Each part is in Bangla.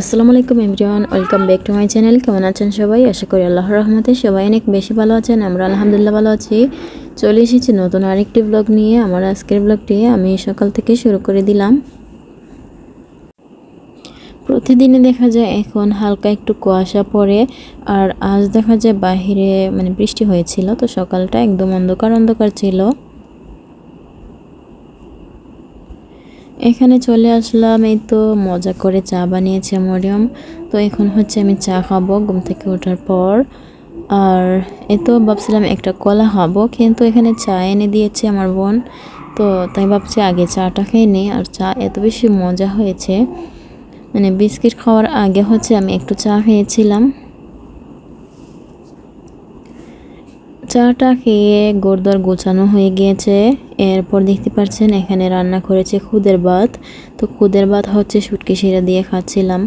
আসসালামু আলাইকুম everyone, welcome back to my channel. কেমন আছেন সবাই? আশা করি আল্লাহর রহমতে সবাই অনেক বেশি ভালো আছেন, আমরা আলহামদুলিল্লাহ ভালো আছি। চলে এসেছি নতুন আরেকটি ব্লগ নিয়ে। আমার আজকের ব্লগটি আমি সকাল থেকে শুরু করে দিলাম। প্রতিদিনই দেখা যায় এখন হালকা একটু কুয়াশা পড়ে, আর আজ দেখা যায় বাহিরে মানে বৃষ্টি হয়েছিল, তো সকালটা একদম অন্ধকার অন্ধকার ছিল। এখানে চলে আসলাম, এই তো মজা করে চা বানিয়েছে মরিয়ম। তো এখন হচ্ছে আমি চা খাব ঘুম থেকে ওঠার পর। আর এ তো ভাবছিলাম একটা কলা খাব, কিন্তু এখানে চা এনে দিয়েছে আমার বোন। তো তাই ভাবছি আগে চাটা খেয়ে নিই, আর চা এত বেশি মজা হয়েছে। মানে বিস্কিট খাওয়ার আগে হচ্ছে আমি একটু চা খেয়েছিলাম। চাটা খেয়ে গোরদর গোছানো হয়ে গিয়েছে। এরপর দেখতে পাচ্ছেন এখানে রান্না করেছে খুদের ভাত। তো খুদের ভাত হচ্ছে শুটকি শিরা দিয়ে খাচ্ছিলাম।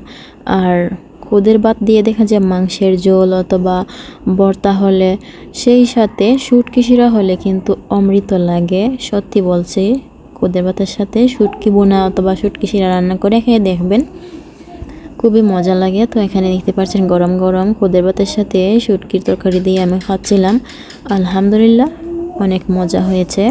আর খুদের ভাত দিয়ে দেখা যায় মাংসের ঝোল অথবা ভর্তা হলে, সেই সাথে শুটকি শিরা হলে কিন্তু অমৃত লাগে। সত্যি বলছি, খুদের ভাতের সাথে শুটকি বোনা অথবা শুটকি শিরা রান্না করে খেয়ে দেখবেন। খুবই মজা লাগে। তো এখানে দেখতে পাচ্ছেন গরম গরম খুদের ভাতের সাথে শুটকির তরকারি দিয়ে আমি খাচ্ছিলাম। আলহামদুলিল্লাহ অনেক মজা হয়েছে।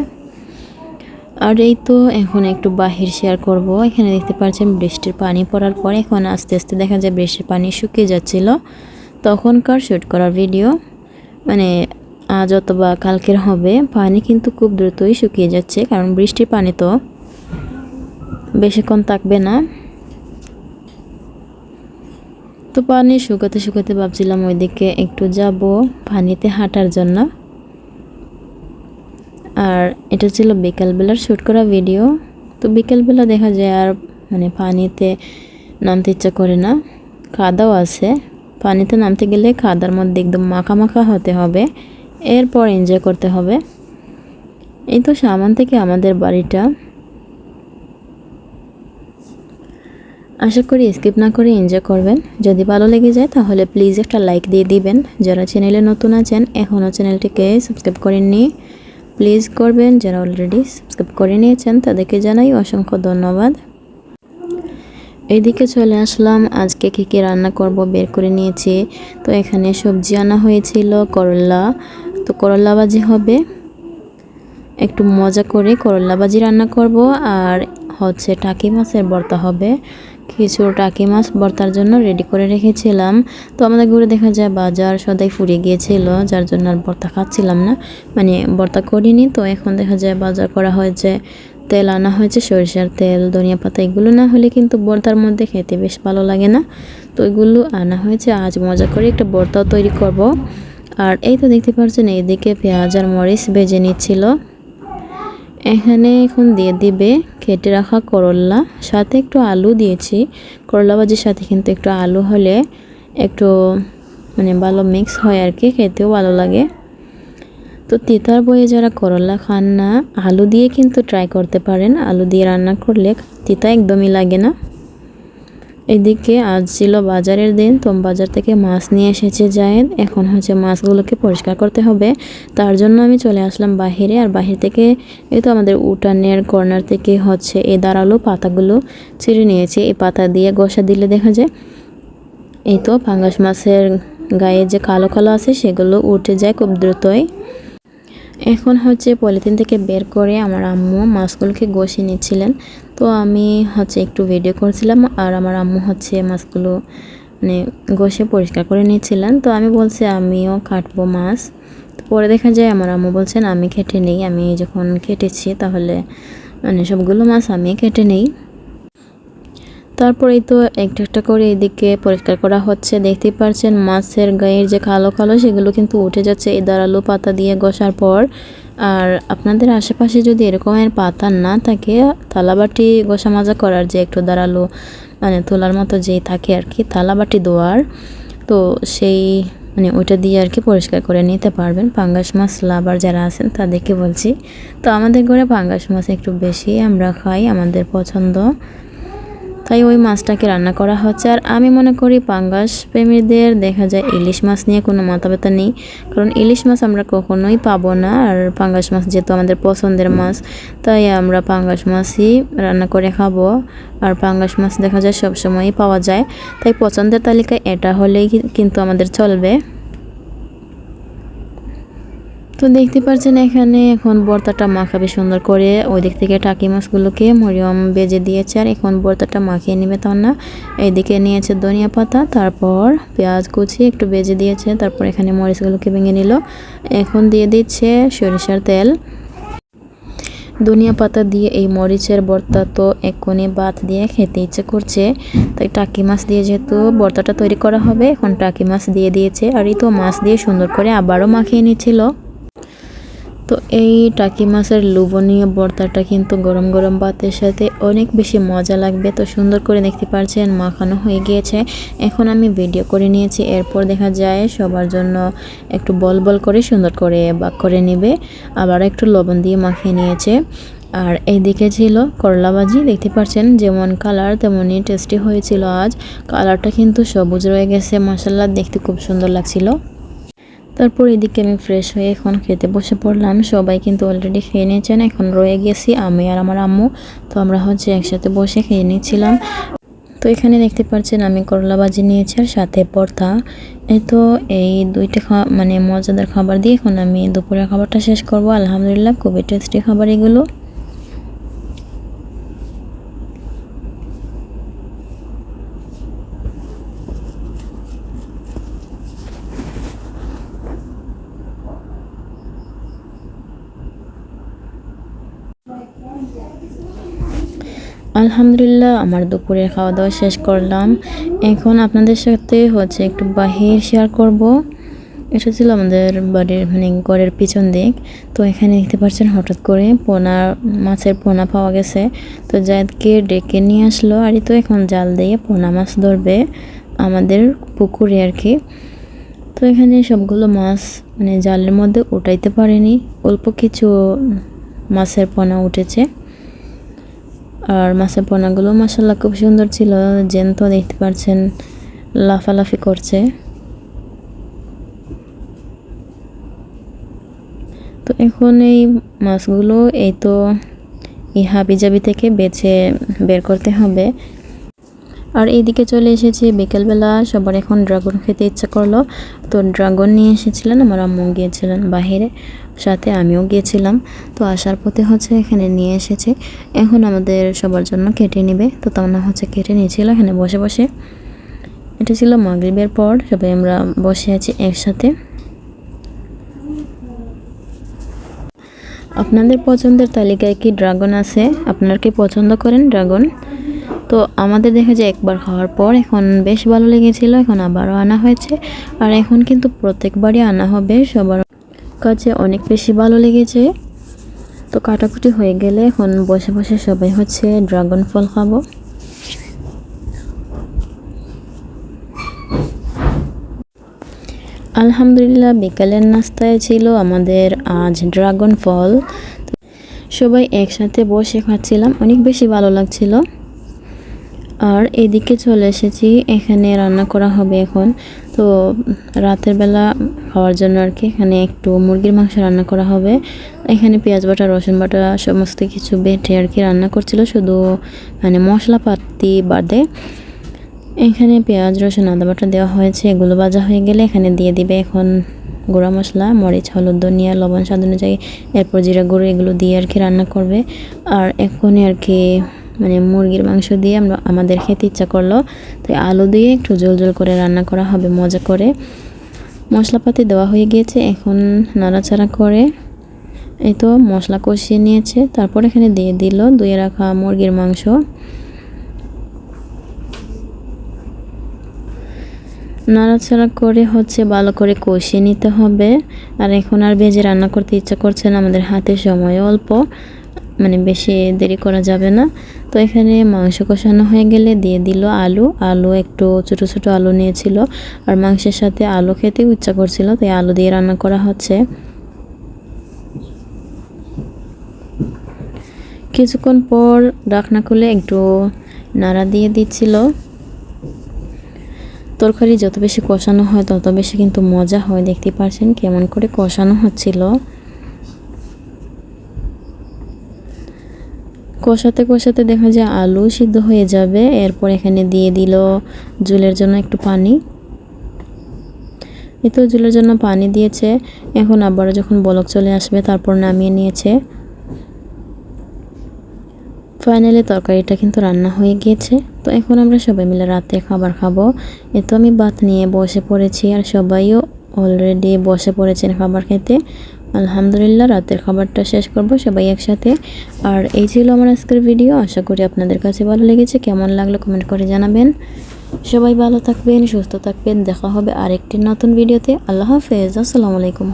আর এই তো এখন একটু বাহির শেয়ার করব। এখানে দেখতে পাচ্ছেন বৃষ্টির পানি পড়ার পর এখন আস্তে আস্তে দেখা যায় বৃষ্টির পানি শুকিয়ে যাচ্ছিল। তখনকার শ্যুট করার ভিডিও মানে আজ অথবা কালকের হবে, পানি কিন্তু খুব দ্রুতই শুকিয়ে যাচ্ছে, কারণ বৃষ্টির পানি তো বেশিক্ষণ থাকবে না। তো পানি শুকাতে শুকাতে ভাবছিলাম ওইদিকে একটু যাব পানিতে হাঁটার জন্য। আর এটা ছিল বিকালবেলার শ্যুট করা ভিডিও। তো বিকালবেলা দেখা যায় আর মানে পানিতে নামতে ইচ্ছা করে না। কাদাও আছে। পানিতে নামতে গেলে কাদার মধ্যে একদম মাখা মাখা হতে হবে। এরপর এনজয় করতে হবে। এই তো সামান থেকে আমাদের বাড়িটা। আশা করি স্কিপ না করে এনজয় করবেন। যদি ভালো লেগে যায়, তাহলে প্লিজ একটা লাইক দিয়ে দিবেন। যারা চ্যানেলে নতুন আছেন এখনও চ্যানেলটিকে সাবস্ক্রাইব করেননি, প্লিজ করবেন। যারা অলরেডি সাবস্ক্রাইব করে নিয়েছেন, তাদেরকে জানাই অসংখ্য ধন্যবাদ। এইদিকে চলে আসলাম। আজকে কী কী রান্না করব বের করে নিয়েছি। তো এখানে সবজি আনা হয়েছিল, করলা। তো করলা ভাজি হবে। একটু মজা করে করলা ভাজি রান্না করব। আর হচ্ছে টাকি মাছের ভর্তা হবে। কিছু টাকি মাছ ভর্তার জন্য রেডি করে রেখেছিলাম। তো আমাদের ঘুরে দেখা যায় বাজার সদাই ফুরিয়ে গিয়েছিল, যার জন্য আর ভর্তা খাচ্ছিলাম না। মানে ভর্তা করিনি, তো এখন দেখা যায় বাজার করা হয়েছে, তেল আনা হয়েছে, সরিষার তেল, ধনিয়া পাতা, এগুলো না হলে কিন্তু ভর্তার মধ্যে খেতে বেশ ভালো লাগে না। তো এগুলো আনা হয়েছে, আজ মজা করে একটা ভর্তাও তৈরি করব। আর এই তো দেখতে পাচ্ছেন, এইদিকে পেঁয়াজ আর মরিচ ভেজে নিচ্ছিল। এখানে এখন দিয়ে দিবে, কেটে রাখা করল্লা সাথে একটু আলু দিয়েছি। করলা ভাজির সাথে কিন্তু একটু আলু হলে একটু মানে ভালো মিক্স হয় আর কি, খেতেও ভালো লাগে। তো তিতার বইয়ে যারা করলা খান না, আলু দিয়ে কিন্তু ট্রাই করতে পারেন। আলু দিয়ে রান্না করলে তিতা একদমই লাগে না। এদিকে আজ ছিল বাজারের দিন, তো বাজার থেকে মাছ নিয়ে এসেছে জায়েদ। এখন হচ্ছে মাছগুলোকে পরিষ্কার করতে হবে। তার জন্য আমি চলে আসলাম বাহিরে, আর বাহির থেকে এই তো আমাদের উঠানের কর্নার থেকে হচ্ছে এ দাঁড়াল পাতাগুলো ছিঁড়ে নিয়েছে। এই পাতা দিয়ে গোসা দিলে দেখা যায়, এই তো পাঙ্গাস মাছের গায়ে যে কালো কালো আছে, সেগুলো উঠে যায় খুব দ্রুতই। এখন হচ্ছে পলিথিন থেকে বের করে আমার আম্মু মাছগুলোকে ঘষে নিচ্ছিলেন। তো আমি হচ্ছে একটু ভিডিও করছিলাম আর আমার আম্মু হচ্ছে মাছগুলো মানে ঘষে পরিষ্কার করে নিচ্ছিলেন। তো আমি বলছি, আমিও কাটবো মাছ তো পরে দেখা যায় আমার আম্মু বলছেন, আমি কেটে নেই, আমি যখন কেটেছি তাহলে মানে সবগুলো মাছ আমি কেটে নেই। তারপরেই তো একটা একটা করে এদিকে পরিষ্কার করা হচ্ছে। দেখতেই পারছেন মাছের গায়ের যে কালো কালো, সেগুলো কিন্তু উঠে যাচ্ছে এই দাঁড়াল পাতা দিয়ে ঘষার পর। আর আপনাদের আশেপাশে যদি এরকমের পাতা না থাকে, থালাবাটি ঘষা মাজা করার যে একটু দাঁড়াল মানে তোলার মতো যেই থাকে আর কি, থালাবাটি দোয়ার, তো সেই মানে ওইটা দিয়ে আর কি পরিষ্কার করে নিতে পারবেন। পাঙ্গাস মাছ লাভার যারা আছেন, তাদেরকে বলছি। তো আমাদের ঘরে পাঙ্গাস মাছ একটু বেশি আমরা খাই, আমাদের পছন্দ। তাই ওই মাছটাকে রান্না করা হচ্ছে। আর আমি মনে করি পাঙ্গাস প্রেমীদের দেখা যায় ইলিশ মাছ নিয়ে কোনো মাথা ব্যথা নেই। কারণ ইলিশ মাছ আমরা কখনোই পাবো না। আর পাঙ্গাস মাছ যেহেতু আমাদের পছন্দের মাছ, তাই আমরা পাঙ্গাস মাছই রান্না করে খাব। আর পাঙ্গাস মাছ দেখা যায় সবসময়ই পাওয়া যায়। তাই পছন্দের তালিকায় এটা হলেই কিন্তু আমাদের চলবে। তো দেখতে পাচ্ছেন এখানে এখন বর্তাটা মাখাবে সুন্দর করে। ওই দিক থেকে টাকি মাছগুলোকে মরিয়ম বেজে দিয়েছে আর এখন বর্তাটা মাখিয়ে নেবে তখন না এইদিকে নিয়েছে ধনিয়া পাতা, তারপর পেঁয়াজ কুচি একটু বেজে দিয়েছে, তারপর এখানে মরিচগুলোকে ভেঙে নিল। এখন দিয়ে দিচ্ছে সরিষার তেল। ধনিয়া পাতা দিয়ে এই মরিচের বর্তা তো এক কোণে ভাত দিয়ে খেতে ইচ্ছে করছে। তাই টাকি মাছ দিয়ে যেহেতু বর্তাটা তৈরি করা হবে, এখন টাকি মাছ দিয়ে দিয়েছে আর এই তো মাছ দিয়ে সুন্দর করে আবারও মাখিয়ে নিচ্ছিল। তো এই টাকি মাছের লোভনীয় ভর্তাটা কিন্তু গরম গরম ভাতের সাথে অনেক বেশি মজা লাগবে। তো সুন্দর করে দেখতে পাচ্ছেন মাখানো হয়ে গিয়েছে। এখন আমি ভিডিও করে নিয়েছি, এরপর দেখা যায় সবার জন্য একটু বল বল করে সুন্দর করে বাক করে নেবে। আবার একটু লবণ দিয়ে মাখিয়ে নিয়েছে। আর এইদিকে ছিল করলা ভাজি, দেখতে পাচ্ছেন যেমন কালার তেমনই টেস্টি হয়েছিল আজ। কালারটা কিন্তু সবুজ রয়ে গেছে মশলা দেখতে খুব সুন্দর লাগছিল। তারপর এদিকে আমি ফ্রেশ হয়ে এখন খেতে বসে পড়লাম। সবাই কিন্তু অলরেডি খেয়ে নিয়েছেন, এখন রয়ে গেছি আমি আর আমার আম্মু। তো আমরা হচ্ছে একসাথে বসে খেয়ে নিয়েছিলাম তো এখানে দেখতে পাচ্ছেন আমি করলা ভাজি নিয়েছি আর সাথে পর্থা এই তো এই দুইটা মানে মজাদার খাবার দিয়ে এখন আমি দুপুরের খাবারটা শেষ করব। আলহামদুলিল্লাহ, খুবই টেস্টি খাবার এগুলো। আলহামদুলিল্লাহ, আমার দুপুরের খাওয়া দাওয়া শেষ করলাম। এখন আপনাদের সাথে হচ্ছে একটু বাহির শেয়ার করব। এটা ছিল আমাদের বাড়ির মানে ঘরের পিছন দিক। তো এখানে দেখতে পাচ্ছেন হঠাৎ করে পোনা, মাছের পোনা পাওয়া গেছে। তো জায়দকে ডেকে নিয়ে আসলো। আর তো এখন জাল দিয়ে পোনা মাছ ধরবে আমাদের পুকুরে আর কি। তো এখানে সবগুলো মাছ মানে জালের মধ্যে উঠাইতে পারেনি। অল্প কিছু মাছের পোনা উঠেছে। আর মাছের পোনাগুলো মাসাল্লাহ খুব সুন্দর ছিল। তো দেখতে পারছেন, লাফালাফি করছে। তো এখন এই মাছগুলো এই তো এই হাবিজাবি থেকে বেছে বের করতে হবে। আর এইদিকে চলে এসেছি। বিকেলবেলা সবার এখন ড্রাগন খেতে ইচ্ছা করল। তো ড্রাগন নিয়ে এসেছিলেন, আমার আম্মু গিয়েছিলেন বাহিরে। সাথে আমিও গিয়েছিলাম। তো আসার পথে হচ্ছে এখানে নিয়ে এসেছে। এখন আমাদের সবার জন্য কেটে নেবে। তো তেমন হচ্ছে কেটে নিয়েছিল এখানে বসে বসে। এটা ছিল মাগরিবের পর। সবাই আমরা বসে আছি একসাথে। আপনাদের পছন্দের তালিকায় কি ড্রাগন আছে? আপনারা কি পছন্দ করেন ড্রাগন? তো আমাদের দেখা যায় একবার খাওয়ার পর এখন বেশ ভালো লেগেছিল, এখন আবারও আনা হয়েছে। আর এখন কিন্তু প্রত্যেকবারই আনা হবে, সবার কাছে অনেক বেশি ভালো লেগেছে। তো কাটাকুটি হয়ে গেলে এখন বসে বসে সবাই হচ্ছে ড্রাগন ফল খাব। আলহামদুলিল্লাহ, বিকালের নাস্তায় ছিল আমাদের আজ ড্রাগন ফল। সবাই একসাথে বসে খাচ্ছিলাম, অনেক বেশি ভালো লাগছিল। আর এদিকে চলে এসেছি, এখানে রান্না করা হবে এখন। তো রাতের বেলা খাওয়ার জন্য আর কি এখানে একটু মুরগির মাংস রান্না করা হবে। এখানে পেঁয়াজ বাটা, রসুন বাটা, সমস্ত কিছু বেটে আর কি রান্না করছিল, শুধু মানে মশলাপাতি বাদে। এখানে পেঁয়াজ, রসুন, আদা বাটা দেওয়া হয়েছে, এগুলো ভাজা হয়ে গেলে এখানে দিয়ে দিবে এখন গুঁড়া মশলা, মরিচ, হলুদ, ধনিয়া, লবণ, স্বাদ অনুযায়ী, এরপর জিরা গুঁড়ো এগুলো দিয়ে আর কি রান্না করবে। আর এখনই আর কি মানে মুরগির মাংস দিয়ে আমরা আমাদের খেতে ইচ্ছা করল। তাই আলু দিয়ে একটু জল জল করে রান্না করা হবে, মজা করে। মশলাপাতি দেওয়া হয়ে গিয়েছে, এখন নাড়াচাড়া করে এই তো মশলা কষিয়ে নিয়েছে, তারপর এখানে দিয়ে দিল ধুয়ে রাখা মুরগির মাংস। নাড়াচাড়া করে হচ্ছে ভালো করে কষিয়ে নিতে হবে। আর এখন আর ভেজে রান্না করতে ইচ্ছা করছে না, আমাদের হাতে সময় অল্প। মানে বেশি দেরি করা যাবে না। তো এখানে মাংস কষানো হয়ে গেলে দিয়ে দিল আলু। আলু একটু ছোট ছোট আলু নিয়েছিল। আর মাংসের সাথে আলু খেতে ইচ্ছা করছিল তাই আলু দিয়ে রান্না করা হচ্ছে। কিছুক্ষণ পর ডাকনা খুলে একটু নাড়া দিয়ে দিচ্ছিল। তরকারি যত বেশি কষানো হয় তত বেশি কিন্তু মজা হয়, দেখতে পারছেন কেমন করে কষানো হচ্ছিল। কষাতে কষাতে দেখা যায় আলু সিদ্ধ হয়ে যাবে। এরপর এখানে দিয়ে দিল জুলের জন্য একটু পানি। এ তো জুলের জন্য পানি দিয়েছে। এখন আবার যখন বলক চলে আসবে, তারপর নামিয়ে নিয়েছে। ফাইনালি তরকারিটা কিন্তু রান্না হয়ে গিয়েছে। তো এখন আমরা সবাই মিলে রাতে খাবার খাব। এ তো আমি ভাত নিয়ে বসে পড়েছি আর সবাইও অলরেডি বসে পড়েছেন খাবার খেতে। আলহামদুলিল্লাহ, রাতের খাবারটা শেষ করব সবাই একসাথে। আর এই ছিল আমার আজকের ভিডিও আশা করি আপনাদের কাছে ভালো লেগেছে। কেমন লাগল কমেন্ট করে জানাবেন। সবাই ভালো থাকবেন, সুস্থ থাকবেন, দেখা হবে আরেকটি নতুন ভিডিওতে আল্লাহ হাফেজ, আসসালামু আলাইকুম।